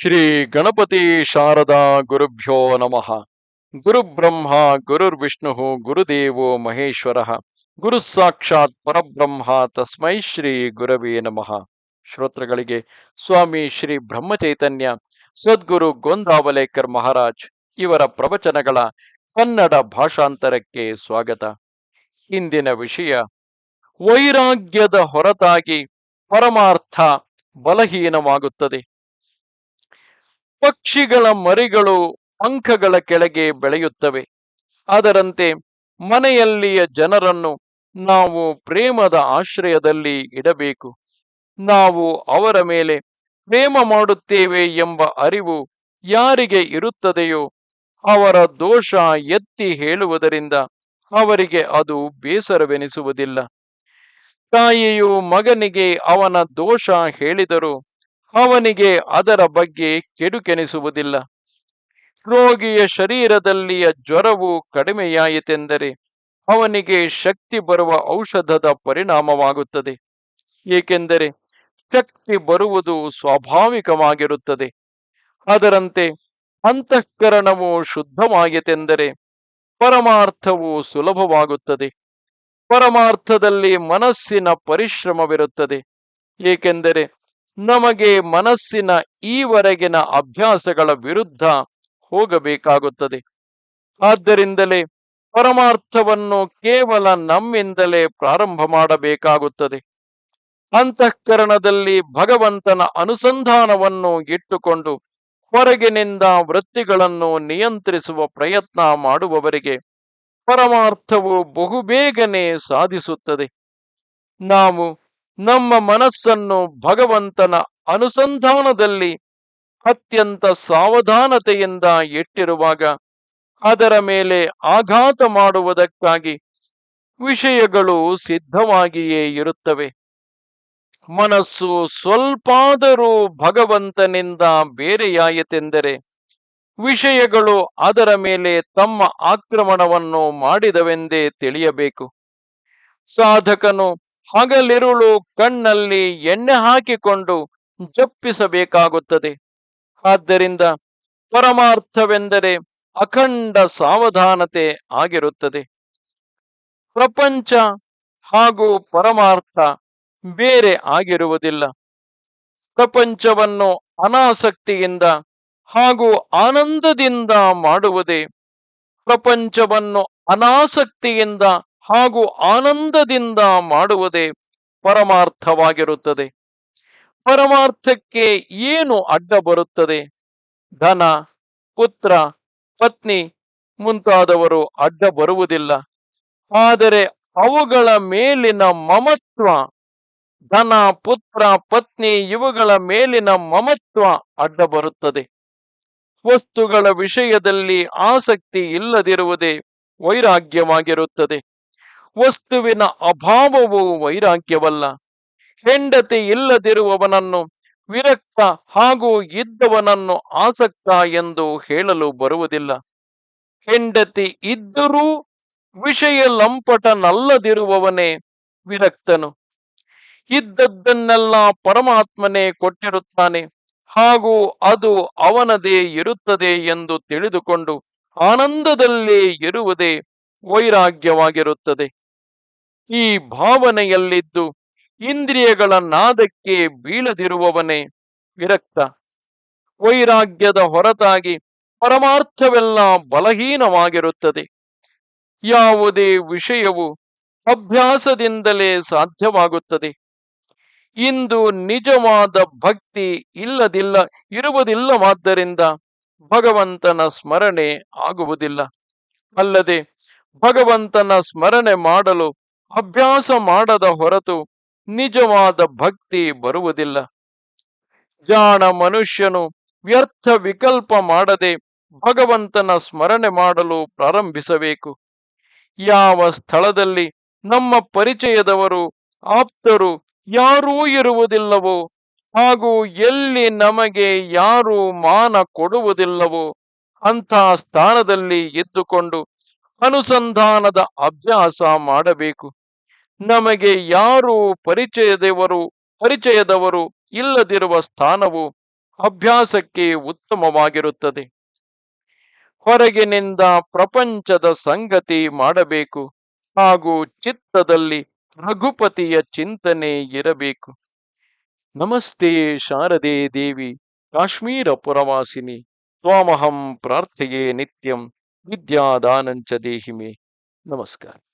ಶ್ರೀ ಗಣಪತಿ ಶಾರದಾ ಗುರುಭ್ಯೋ ನಮಃ. ಗುರುಬ್ರಹ್ಮ ಗುರುರ್ವಿಷ್ಣು ಗುರುದೇವೋ ಮಹೇಶ್ವರ. ಗುರು ಸಾಕ್ಷಾತ್ ಪರಬ್ರಹ್ಮ, ತಸ್ಮೈ ಶ್ರೀ ಗುರವೇ ನಮಃ. ಶ್ರೋತೃಗಳಿಗೆ ಸ್ವಾಮಿ ಶ್ರೀ ಬ್ರಹ್ಮಚೈತನ್ಯ, ಸದ್ಗುರು ಗೋಂದಾವಲೇಕರ್ ಮಹಾರಾಜ್ ಇವರ ಪ್ರವಚನಗಳ ಕನ್ನಡ ಭಾಷಾಂತರಕ್ಕೆ ಸ್ವಾಗತ. ಇಂದಿನ ವಿಷಯ, ವೈರಾಗ್ಯದ ಹೊರತಾಗಿ ಪರಮಾರ್ಥ ಬಲಹೀನವಾಗುತ್ತದೆ. ಪಕ್ಷಿಗಳ ಮರಿಗಳು ಪಂಖಗಳ ಕೆಳಗೆ ಬೆಳೆಯುತ್ತವೆ. ಅದರಂತೆ ಮನೆಯಲ್ಲಿಯ ಜನರನ್ನು ನಾವು ಪ್ರೇಮದ ಆಶ್ರಯದಲ್ಲಿ ಇಡಬೇಕು. ನಾವು ಅವರ ಮೇಲೆ ಪ್ರೇಮ ಮಾಡುತ್ತೇವೆ ಎಂಬ ಅರಿವು ಯಾರಿಗೆ ಇರುತ್ತದೆಯೋ ಅವರ ದೋಷ ಎತ್ತಿ ಹೇಳುವುದರಿಂದ ಅವರಿಗೆ ಅದು ಬೇಸರವೆನಿಸುವುದಿಲ್ಲ. ತಾಯಿಯು ಮಗನಿಗೆ ಅವನ ದೋಷ ಹೇಳಿದರೂ ಅವನಿಗೆ ಅದರ ಬಗ್ಗೆ ಕೆಡುಕೆನಿಸುವುದಿಲ್ಲ. ರೋಗಿಯ ಶರೀರದಲ್ಲಿಯ ಜ್ವರವು ಕಡಿಮೆಯಾಯಿತೆಂದರೆ ಅವನಿಗೆ ಶಕ್ತಿ ಬರುವ ಔಷಧದ ಪರಿಣಾಮವಾಗುತ್ತದೆ. ಏಕೆಂದರೆ ಶಕ್ತಿ ಬರುವುದು ಸ್ವಾಭಾವಿಕವಾಗಿರುತ್ತದೆ. ಅದರಂತೆ ಅಂತಃಕರಣವು ಶುದ್ಧವಾಗಿತೆಂದರೆ ಪರಮಾರ್ಥವು ಸುಲಭವಾಗುತ್ತದೆ. ಪರಮಾರ್ಥದಲ್ಲಿ ಮನಸ್ಸಿನ ಪರಿಶ್ರಮವಿರುತ್ತದೆ. ಏಕೆಂದರೆ ನಮಗೆ ಮನಸ್ಸಿನ ಈವರೆಗಿನ ಅಭ್ಯಾಸಗಳ ವಿರುದ್ಧ ಹೋಗಬೇಕಾಗುತ್ತದೆ. ಆದ್ದರಿಂದಲೇ ಪರಮಾರ್ಥವನ್ನು ಕೇವಲ ನಮ್ಮಿಂದಲೇ ಪ್ರಾರಂಭ ಮಾಡಬೇಕಾಗುತ್ತದೆ. ಅಂತಃಕರಣದಲ್ಲಿ ಭಗವಂತನ ಅನುಸಂಧಾನವನ್ನು ಇಟ್ಟುಕೊಂಡು ಹೊರಗಿನಿಂದ ವೃತ್ತಿಗಳನ್ನು ನಿಯಂತ್ರಿಸುವ ಪ್ರಯತ್ನ ಮಾಡುವವರಿಗೆ ಪರಮಾರ್ಥವು ಬಹುಬೇಗನೆ ಸಾಧಿಸುತ್ತದೆ. ನಾವು ನಮ್ಮ ಮನಸ್ಸನ್ನು ಭಗವಂತನ ಅನುಸಂಧಾನದಲ್ಲಿ ಅತ್ಯಂತ ಸಾವಧಾನತೆಯಿಂದ ಇಟ್ಟಿರುವಾಗ ಅದರ ಮೇಲೆ ಆಘಾತ ಮಾಡುವುದಕ್ಕಾಗಿ ವಿಷಯಗಳು ಸಿದ್ಧವಾಗಿಯೇ ಇರುತ್ತವೆ. ಮನಸ್ಸು ಸ್ವಲ್ಪಾದರೂ ಭಗವಂತನಿಂದ ಬೇರೆಯಾಯಿತೆಂದರೆ ವಿಷಯಗಳು ಅದರ ಮೇಲೆ ತಮ್ಮ ಆಕ್ರಮಣವನ್ನು ಮಾಡಿದವೆಂದೇ ತಿಳಿಯಬೇಕು. ಸಾಧಕನು ಹಗಲಿರುಳು ಕಣ್ಣಲ್ಲಿ ಎಣ್ಣೆ ಹಾಕಿಕೊಂಡು ಜಪ್ಪಿಸಬೇಕಾಗುತ್ತದೆ. ಆದ್ದರಿಂದ ಪರಮಾರ್ಥವೆಂದರೆ ಅಖಂಡ ಸಾವಧಾನತೆ ಆಗಿರುತ್ತದೆ. ಪ್ರಪಂಚ ಹಾಗೂ ಪರಮಾರ್ಥ ಬೇರೆ ಆಗಿರುವುದಿಲ್ಲ. ಪ್ರಪಂಚವನ್ನು ಅನಾಸಕ್ತಿಯಿಂದ ಹಾಗೂ ಆನಂದದಿಂದ ಮಾಡುವುದೇ ಪ್ರಪಂಚವನ್ನು ಅನಾಸಕ್ತಿಯಿಂದ ಹಾಗೂ ಆನಂದದಿಂದ ಮಾಡುವುದೇ ಪರಮಾರ್ಥವಾಗಿರುತ್ತದೆ. ಪರಮಾರ್ಥಕ್ಕೆ ಏನು ಅಡ್ಡ ಬರುತ್ತದೆ? ಧನ, ಪುತ್ರ, ಪತ್ನಿ ಮುಂತಾದವರು ಅಡ್ಡ ಬರುವುದಿಲ್ಲ. ಆದರೆ ಅವುಗಳ ಮೇಲಿನ ಮಮತ್ವ, ಧನ, ಪುತ್ರ, ಪತ್ನಿ ಇವುಗಳ ಮೇಲಿನ ಮಮತ್ವ ಅಡ್ಡ ಬರುತ್ತದೆ. ವಸ್ತುಗಳ ವಿಷಯದಲ್ಲಿ ಆಸಕ್ತಿ ಇಲ್ಲದಿರುವುದೇ ವೈರಾಗ್ಯವಾಗಿರುತ್ತದೆ. ವಸ್ತುವಿನ ಅಭಾವವು ವೈರಾಗ್ಯವಲ್ಲ. ಹೆಂಡತಿ ಇಲ್ಲದಿರುವವನನ್ನು, ವಿರಕ್ತ ಹಾಗೂ ಇದ್ದವನನ್ನು ಆಸಕ್ತ ಎಂದು ಹೇಳಲು ಬರುವುದಿಲ್ಲ. ಹೆಂಡತಿ ಇದ್ದರೂ ವಿಷಯ ಲಂಪಟನಲ್ಲದಿರುವವನೇ ವಿರಕ್ತನು. ಇದ್ದದ್ದನ್ನೆಲ್ಲ ಪರಮಾತ್ಮನೇ ಕೊಟ್ಟಿರುತ್ತಾನೆ ಹಾಗೂ ಅದು ಅವನದೇ ಇರುತ್ತದೆ ಎಂದು ತಿಳಿದುಕೊಂಡು ಆನಂದದಲ್ಲೇ ಇರುವುದೇ ವೈರಾಗ್ಯವಾಗಿರುತ್ತದೆ. ಈ ಭಾವನೆಯಲ್ಲಿದ್ದು ಇಂದ್ರಿಯಗಳ ನಾದಕ್ಕೆ ಬೀಳದಿರುವವನೇ ವಿರಕ್ತ. ವೈರಾಗ್ಯದ ಹೊರತಾಗಿ ಪರಮಾರ್ಥವೆಲ್ಲ ಬಲಹೀನವಾಗಿರುತ್ತದೆ. ಯಾವುದೇ ವಿಷಯವು ಅಭ್ಯಾಸದಿಂದಲೇ ಸಾಧ್ಯವಾಗುತ್ತದೆ. ಇಂದು ನಿಜವಾದ ಭಕ್ತಿ ಇಲ್ಲದಿಲ್ಲ, ಇರುವುದಿಲ್ಲವಾದ್ದರಿಂದ ಭಗವಂತನ ಸ್ಮರಣೆ ಆಗುವುದಿಲ್ಲ. ಅಲ್ಲದೆ ಭಗವಂತನ ಸ್ಮರಣೆ ಮಾಡಲು ಅಭ್ಯಾಸ ಮಾಡದ ಹೊರತು ನಿಜವಾದ ಭಕ್ತಿ ಬರುವುದಿಲ್ಲ. ಜಾಣ ಮನುಷ್ಯನು ವ್ಯರ್ಥ ವಿಕಲ್ಪ ಮಾಡದೆ ಭಗವಂತನ ಸ್ಮರಣೆ ಮಾಡಲು ಪ್ರಾರಂಭಿಸಬೇಕು. ಯಾವ ಸ್ಥಳದಲ್ಲಿ ನಮ್ಮ ಪರಿಚಯದವರು, ಆಪ್ತರು ಯಾರೂ ಇರುವುದಿಲ್ಲವೋ, ಹಾಗೂ ಎಲ್ಲಿ ನಮಗೆ ಯಾರು ಮಾನ ಕೊಡುವುದಿಲ್ಲವೋ, ಅಂಥ ಸ್ಥಾನದಲ್ಲಿ ಇದ್ದುಕೊಂಡು ಅನುಸಂಧಾನದ ಅಭ್ಯಾಸ ಮಾಡಬೇಕು. ನಮಗೆ ಯಾರು ಪರಿಚಯದವರು ಪರಿಚಯದವರು ಇಲ್ಲದಿರುವ ಸ್ಥಾನವು ಅಭ್ಯಾಸಕ್ಕೆ ಉತ್ತಮವಾಗಿರುತ್ತದೆ. ಹೊರಗಿನಿಂದ ಪ್ರಪಂಚದ ಸಂಗತಿ ಮಾಡಬೇಕು ಹಾಗೂ ಚಿತ್ತದಲ್ಲಿ ರಘುಪತಿಯ ಚಿಂತನೆ ಇರಬೇಕು. ನಮಸ್ತೆ ಶಾರದೆ ದೇವಿ, ಕಾಶ್ಮೀರ ಪುರವಾಸಿನಿ, ತ್ವಾಮಹಂ ಪ್ರಾರ್ಥೆಯೇ ನಿತ್ಯಂ ವಿದ್ಯಾದಾನಂಚ ದೇಹಿಮೆ. ನಮಸ್ಕಾರ.